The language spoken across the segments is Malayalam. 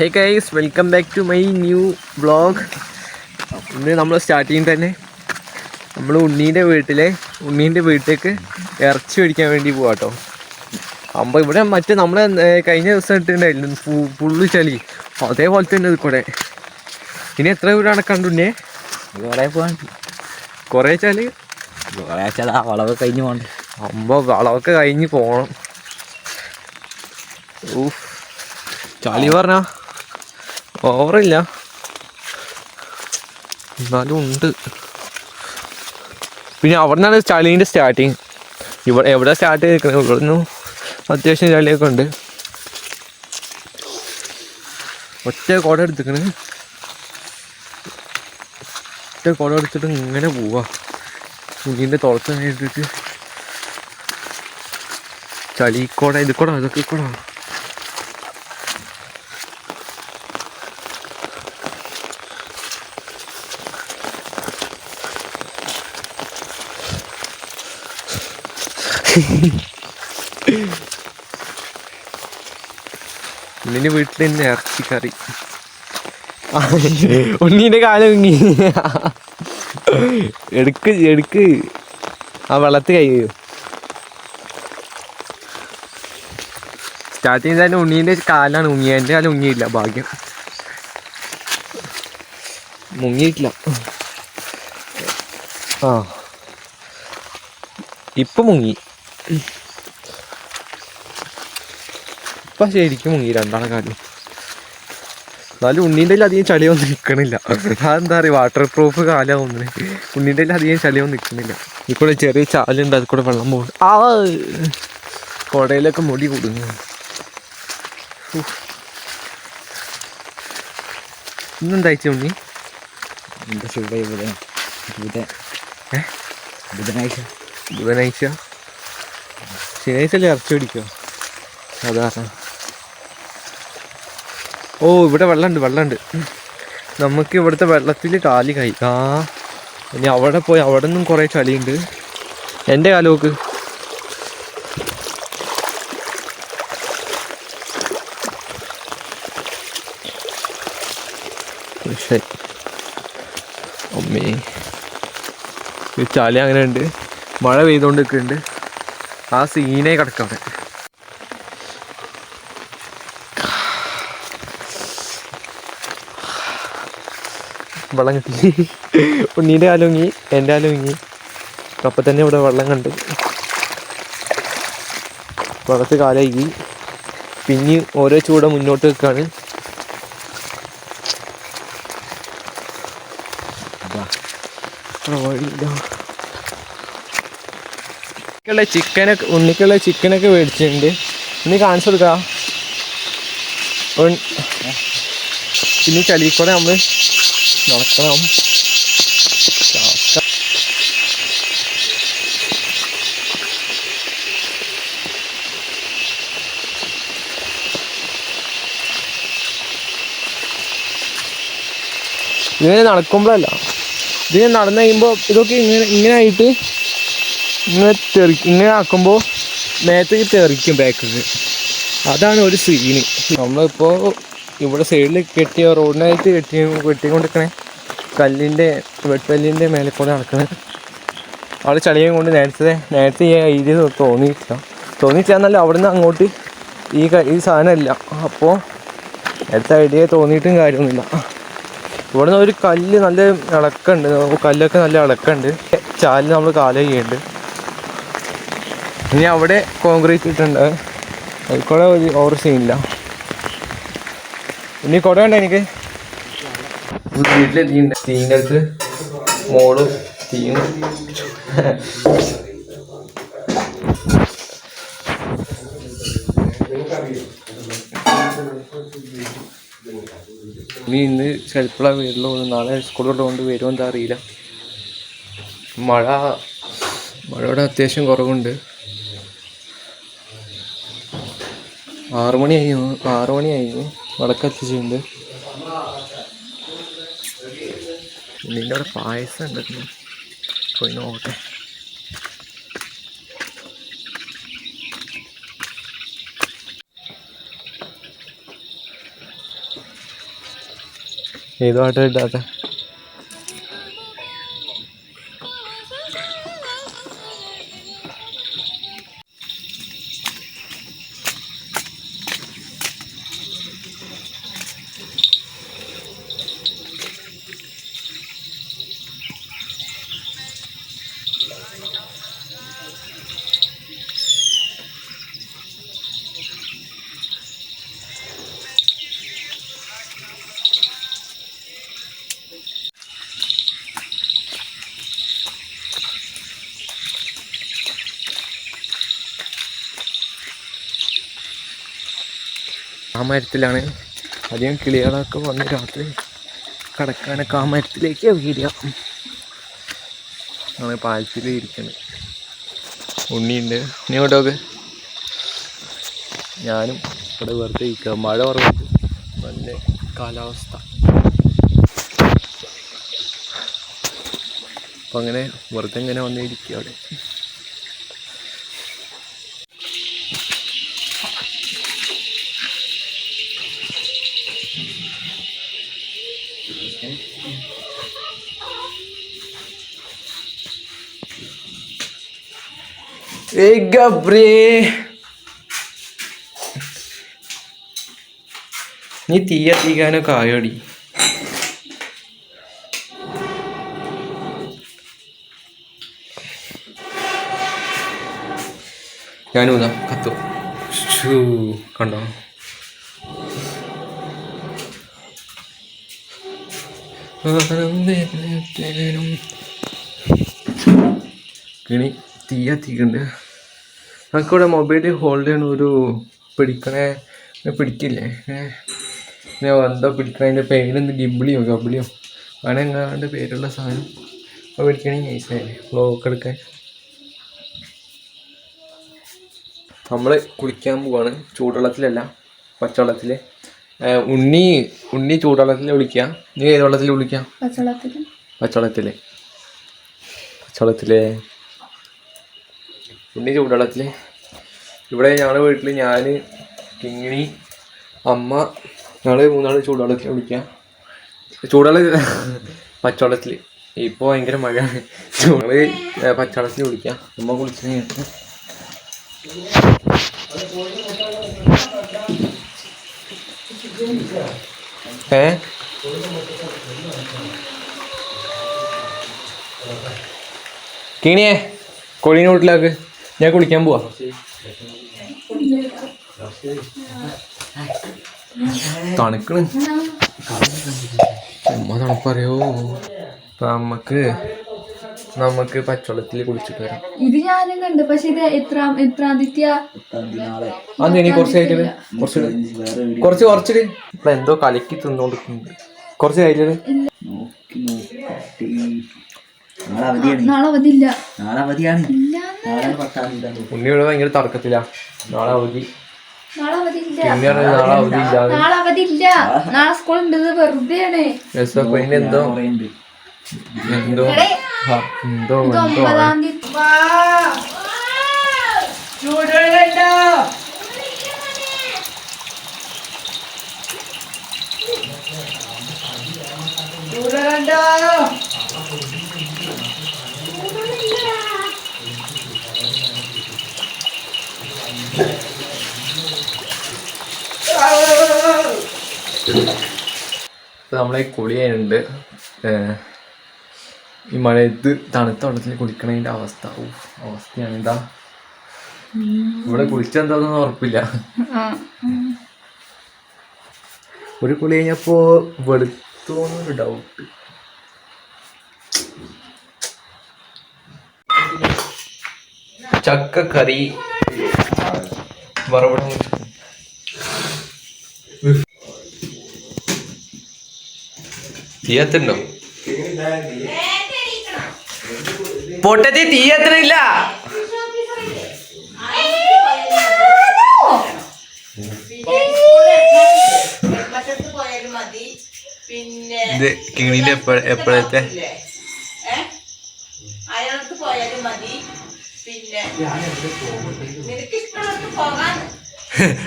Hey guys welcome back to my new vlog ഇന്ന് നമ്മൾ സ്റ്റാർട്ടിങ് തന്നെ. നമ്മൾ ഉണ്ണീന്റെ വീട്ടിലെ ഉണ്ണീന്റെ വീട്ടിലേക്ക് ഇറച്ചി മേടിക്കാൻ വേണ്ടി പോവാം കേട്ടോ അപ്പോൾ ഇവിടെ മറ്റേ നമ്മൾ കഴിഞ്ഞ ദിവസം ഇട്ടിട്ടുണ്ടായിരുന്നു ഫുള്ള് ചളി. അതേപോലെ തന്നെ കൂടെ ഇനി എത്ര ദൂരമാണ് കണ്ടുണ്ണേ? കുറേ പോകാൻ കുറേ ചളി? കുറേ ചളി ആ വളവ് കഴിഞ്ഞ് പോകണ്ട. അമ്പ വളവൊക്കെ കഴിഞ്ഞ് പോകണം ഊ ചളി പറഞ്ഞ? ഓവറില്ല. എന്നാലും ഉണ്ട്. പിന്നെ അവിടെ നിന്നാണ് ചളീന്റെ സ്റ്റാർട്ടിങ് ഇവിടെ എവിടെ സ്റ്റാർട്ട് ചെയ്തിരിക്കുന്നത് ഇവിടെ നിന്നും അത്യാവശ്യം ചളിയൊക്കെ ഉണ്ട്. ഒറ്റ കുട എടുത്തിക്കണ്. ഒറ്റ കുട എടുത്തിട്ട് ഇങ്ങനെ പോവാ. കുഞ്ഞിന്റെ തുളച്ച് ഇട്ടിട്ട് കുട ഇത് കൂടെ അതൊക്കെ കൂടെ ഉണ്ണിന്റെ വീട്ടിൽ തന്നെ ഇറച്ചിക്കറി. ഉണ്ണീന്റെ കാലം ഉണ്ണി എടുക്ക് എടുക്ക്. ആ വെള്ളത്തിൽ കൈ സ്റ്റാർട്ടിങ് തന്നെ ഉണ്ണീന്റെ കാലാണ് ഉങ്ങിയ എന്റെ കാലം ഉങ്ങിയില്ല ഭാഗ്യം. മുങ്ങിയിട്ടില്ല. ആ. ഇപ്പം മുങ്ങി. ഇപ്പം ശരിക്കും മുങ്ങി രണ്ടാളെ കാര്യം. എന്നാലും ഉണ്ണീന്റെ അധികം ചളിയൊന്നും നിൽക്കണില്ല അതെന്താ പറയുക വാട്ടർ പ്രൂഫ് കാലാവുന്നത് ഉണ്ണീന്റെ അധികം ചളിയൊന്നും നിൽക്കണില്ല ഇപ്പോൾ ചെറിയ ചാലുണ്ട് അത് കൂടെ വെള്ളം പോകും. ആ! കുടയിലൊക്കെ മുടി കൂടുന്നു. ഇന്നെന്തായിച്ച ഉണ്ണി? എന്താ? ബുധനാഴ്ച. ബുധനാഴ്ച? ശനിയാഴ്ച അല്ലേ ഇറച്ചി പിടിക്കോ സാധാരണ ഓ ഇവിടെ വെള്ളമുണ്ട് വെള്ളമുണ്ട്. നമുക്ക് ഇവിടുത്തെ വെള്ളത്തിൽ കാലി ആ ഇനി അവിടെ പോയി അവിടെ നിന്നും കുറേ ചളിയുണ്ട്. എന്റെ കാലോക്ക് ഈ ചളി അങ്ങനെ ഉണ്ട് മഴ പെയ്തുകൊണ്ട് നിൽക്കുന്നുണ്ട് ആ സീനേ കിടക്കാം വെള്ളം കിട്ടി. ഉണ്ണീന്റെ ആലോങ്ങി എന്റെ ആലോങ്ങി അപ്പം തന്നെ ഇവിടെ വെള്ളം കണ്ട്. വെള്ളത്ത് കാലായി. പിന്നെ ഓരോ ചൂട മുന്നോട്ട് വെക്കാണ്. വഴിയില്ല ഉണ്ണിക്കുള്ള ചിക്കനൊക്കെ ഉണ്ണിക്കുള്ള ചിക്കനൊക്കെ മേടിച്ചിട്ടുണ്ട്. ഇനി കാണിച്ചു കൊടുക്കാം. ഉൺ- പിന്നെ ചളിയിൽ കൂടെ നമ്മൾ നടക്കണം. ഇങ്ങനെ നടക്കുമ്പോഴല്ല. ഇതിങ്ങനെ നടന്നു കഴിയുമ്പോൾ ഇതൊക്കെ ഇങ്ങനെ ഇങ്ങനെ ആയിട്ട് ഇങ്ങനെ തെറി ഇങ്ങനെ ആക്കുമ്പോൾ മേത്തേക്ക് തെറിക്കും ബാക്കിൽ അതാണ് ഒരു സീന് നമ്മളിപ്പോൾ ഇവിടെ സൈഡിൽ കെട്ടിയ റോഡിനായിട്ട് കെട്ടി കെട്ടിക്കൊണ്ടിരിക്കണേ. കല്ലിന്റെ വെട്ടല്ലിന്റെ മേലെ കൂടെ നടക്കുന്നത് അവിടെ ചളിയും കൊണ്ട് നേരത്തെ നേരത്തെ ഈ ഐഡിയ തോന്നിയിട്ടില്ല. തോന്നിയിട്ടില്ല എന്നല്ല അവിടെ നിന്ന് അങ്ങോട്ട് ഈ ഈ സാധനമില്ല അപ്പോൾ നേരത്തെ ഐഡിയ തോന്നിയിട്ടും കാര്യമൊന്നുമില്ല. ഇവിടുന്ന് ഒരു കല്ല് നല്ല ഇളക്കുണ്ട്. കല്ലൊക്കെ നല്ല ഇളക്കുണ്ട്. ചാലിൽ നമ്മൾ കാല ചെയ്യുന്നുണ്ട് ഇനി അവിടെ കോൺക്രീറ്റ് ഇട്ടുണ്ട് കുട ഒരു ഓവർ സീനില്ല ഇനി കുട വേണ്ട എനിക്ക്? വീട്ടിലെത്തിയിട്ടുണ്ട് തീന്റെ അടുത്ത് മോൾ തീയും ഇനി ഇന്ന് ചിലപ്പോഴാണ് വീട്ടിൽ പോകുന്നത് നാളെ സ്കൂളിലോട്ട് കൊണ്ട് വരുമോ എന്താ അറിയില്ല. മഴ മഴയുടെ അത്യാവശ്യം കുറവുണ്ട്. ആറു മണിയായി ആറു മണിയായി കഴിഞ്ഞു വടക്കെത്തിച്ചിട്ടുണ്ട്. നിന്റെ അവിടെ പായസം ഉണ്ടായിരുന്നു പോയി നോക്കട്ടെ. ഏതുമായിട്ട് പാട്ടാ ആ മരത്തിലാണ് അധികം കിളികളൊക്കെ വന്ന് രാത്രി കടക്കാനൊക്കെ ആ മരത്തിലേക്ക് വരിക ആണ് പാലത്തിൽ ഇരിക്കുന്നത് ഉണ്ണിയുണ്ട്. ഉണ്ണി കൊണ്ടോക്ക് ഞാനും ഇവിടെ വെറുതെ ഇരിക്കുക മഴ കുറവുണ്ട്. നല്ല കാലാവസ്ഥ. അപ്പം അങ്ങനെ വെറുതെ ഇങ്ങനെ വന്നിരിക്കുക അവിടെ. നീ തീ കത്തിക്കാനൊക്കെ കായോടി ഞാനും ഇതാ കത്തു. കണ്ടോ? കിണി തീ കത്തിക്കുന്നുണ്ട് നമുക്കിവിടെ മൊബൈൽ ഹോൾഡ് ചെയ്യണ ഒരു പിടിക്കണേ പിടിക്കില്ലേ? ഏ? ഇങ്ങനെ എന്തോ പിടിക്കണതിന്റെ പേരെന്ത്? ഗിബിളിയോ ഗബിളിയോ അങ്ങനെ എങ്ങാണ്ട് പേരുള്ള സാധനം. അപ്പോൾ പിടിക്കണമെങ്കിൽ നൈസായി ബ്ലോക്ക് എടുക്കാൻ. നമ്മൾ കുളിക്കാൻ പോവാണ്. ചൂടുവെള്ളത്തിലല്ല പച്ചവെള്ളത്തിൽ ഉണ്ണി ഉണ്ണി ചൂടുവെള്ളത്തിൽ കുളിക്കുക നീ ഏത് വെള്ളത്തിൽ കുളിക്കാം? പച്ചവെള്ളത്തിൽ പച്ചവെള്ളത്തിൽ പച്ചവെള്ളത്തിലെ. ഉണ്ണി ചൂടുവെള്ളത്തിൽ ഇവിടെ ഞങ്ങളുടെ വീട്ടിൽ ഞാൻ കിങ്ങിണി അമ്മ ഞങ്ങൾ മൂന്നാൾ ചൂടുവെള്ളത്തിൽ കുളിക്കുക ചൂടുവെള്ളം പച്ചവെള്ളത്തിൽ ഇപ്പോൾ ഭയങ്കര മഴയാണ്. ഞങ്ങൾ പച്ചവെള്ളത്തിൽ കുളിക്കുക അമ്മ കുളിച്ചു കഴിഞ്ഞിട്ട്. ഏ? കിണിയേ കൊളീനെ വീട്ടിലാക്ക്. ഞാൻ കുളിക്കാൻ പോവാ. തണുക്കണ്. അമ്മ തണുപ്പറിയോ? നമുക്ക് നമ്മക്ക് നമുക്ക് പച്ചവെള്ളത്തിൽ കുളിച്ചിട്ട് വരാം. ഇത് ഞാനും കണ്ടു. പക്ഷെ ഇത് എത്ര എത്രാദിത്യ നാളെ അത് ഇനി കുറച്ച് കഴിഞ്ഞത് കുറച്ച് കുറച്ച് കുറച്ചിട്ട് ഇപ്പൊ എന്തോ കലക്കി തിന്നോണ്ടിരിക്കുന്നുണ്ട്. കുറച്ച് കഴിഞ്ഞത് നോക്കി നോക്കി നാളെ അവധിയാണ് നാളെ അവധില്ല നാളെ അവധിയാണ് ഇല്ല നാളെ പത്താം തീയതി. ഉണ്ണിയുടെ ഭയങ്കര തർക്കത്തില്ല നാളെ അവധി നാളെ അവധില്ല നാളെ അവധി ഇല്ലാതെ നാളെ അവധില്ല നാളെ സ്കൂൾ ഉണ്ട് വെറുതെയാണ് എന്തോ? എന്തോ? എന്തോ ഒമ്പതാം തീയതി ഇപ്പൊ നമ്മളെ കുളിയുണ്ട് ഈ മഴയത്ത് തണുത്ത വെള്ളത്തിൽ കുളിക്കണതിന്റെ അവസ്ഥ. അവസ്ഥയാണ് എന്താ ഇവിടെ കുളിച്ചെന്താന്ന് ഉറപ്പില്ല. ഒരു കുളി കഴിഞ്ഞപ്പോ വെളുത്തോന്നൊരു ഡൗട്ട് ചക്കക്കറി. വറവിട തീയത്തുണ്ടോ? പൊട്ടത്തി തീയത്തിനില്ല. പിന്നെ കിങ്ങിന്റെ എപ്പോഴത്തെ?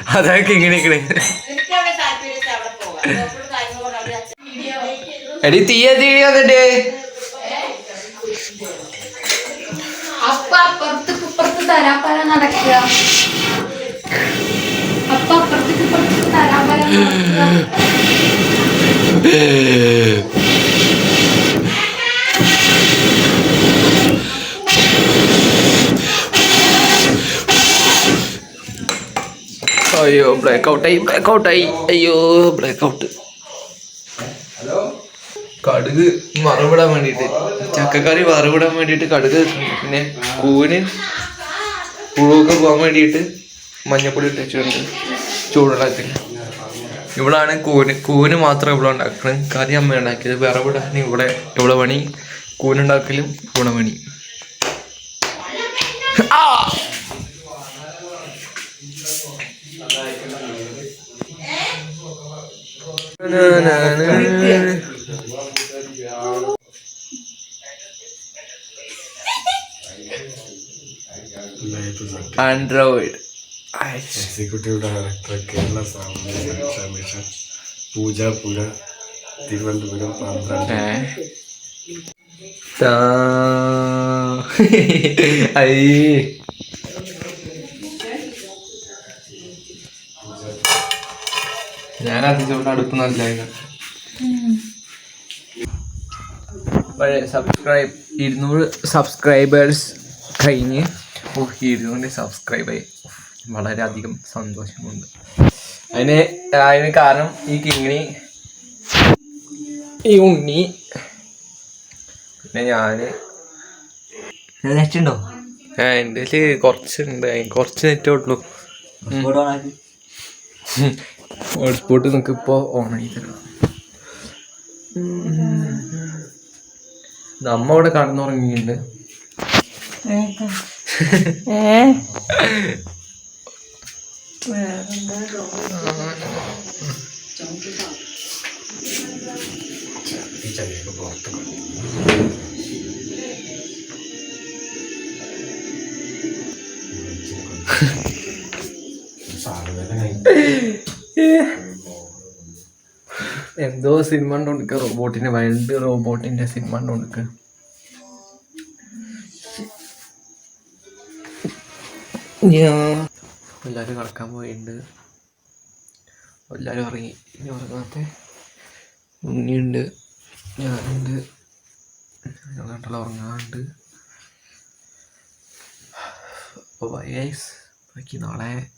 അച്ഛൻ ഇങ്ങനെയൊക്കെ എടി തീയ തീയതിട്ട് അപ്പ അപ്പുറത്തേക്ക് ഇപ്പുറത്ത് നടക്കുക. അപ്പ അപ്പുറത്തേക്ക് ഇപ്പുറത്ത് നടക്കുക. അയ്യോ ബ്ലാക്ക് ഔട്ടായി ബ്ലാക്ക് ഔട്ടായി അയ്യോ ബ്ലാക്ക് ഔട്ട് ഹലോ? കടുക് മറവിടാൻ വേണ്ടിയിട്ട്. ചക്കക്കറി മറവിടാൻ വേണ്ടിയിട്ട് കടുക് പിന്നെ കൂവിന് പുഴുവൊക്കെ പോകാൻ വേണ്ടിയിട്ട് മഞ്ഞപ്പൊടി ഇട്ട് വെച്ചിട്ടുണ്ട്. ചൂടുണ്ടാക്കി ഇവിടാണ് കൂന് കൂന് മാത്രം ഇവിടെ ഉണ്ടാക്കുന്നത് കറി അമ്മ ഉണ്ടാക്കിയത്. വിറവിടാൻ ഇവിടെ ഇവിടെ പണി കൂനുണ്ടാക്കലും ഇവിടെ പണി. ആൻഡ്രോയിഡ് എക്സിക്യൂട്ടീവ് ഡയറക്ടർ കേരള സാമൂഹ്യ മിഷൻ പൂജാപുര തിരുവനന്തപുരം പന്ത്രണ്ട് അയ്യേ ഞാൻ അതിച്ചോണ്ട് അടുപ്പ് പഴയ സബ്സ്ക്രൈബ് ഇരുന്നൂറ് സബ്സ്ക്രൈബേഴ്സ് കഴിഞ്ഞ്. ഓ ഇരുന്നൂറ് സബ്സ്ക്രൈബായി വളരെയധികം സന്തോഷമുണ്ട്. അതിന് അതിന് കാരണം ഈ കിങ്ങിണി ഈ ഉണ്ണി പിന്നെ ഞാൻ. നെറ്റ് ഉണ്ടോ ആ എന്റെ കുറച്ചുണ്ട്. കുറച്ച് നെറ്റേ ഉള്ളൂ. ഹോട്ട്സ്പോട്ട് നിങ്ങൾക്ക് ഇപ്പോൾ ഓൺ ആയി തരണം നമ്മ അവിടെ കടന്നുറങ്ങിയിട്ടുണ്ട്. സാധനം എന്തോ സിനിമ കൊണ്ടിരിക്കുക റോബോട്ടിന്റെ വൈൽഡ് റോബോട്ടിന്റെ സിനിമ കൊണ്ടിരിക്കുക എല്ലാവരും കിടക്കാൻ പോയിട്ടുണ്ട് എല്ലാവരും ഇറങ്ങി ഇനി ഉറങ്ങാത്ത ഉണ്ണിയുണ്ട്. ഞാനുണ്ട്. ഞങ്ങൾ ഉറങ്ങാണ്ട്. അപ്പോൾ ബൈ ബാക്കി നാളെ.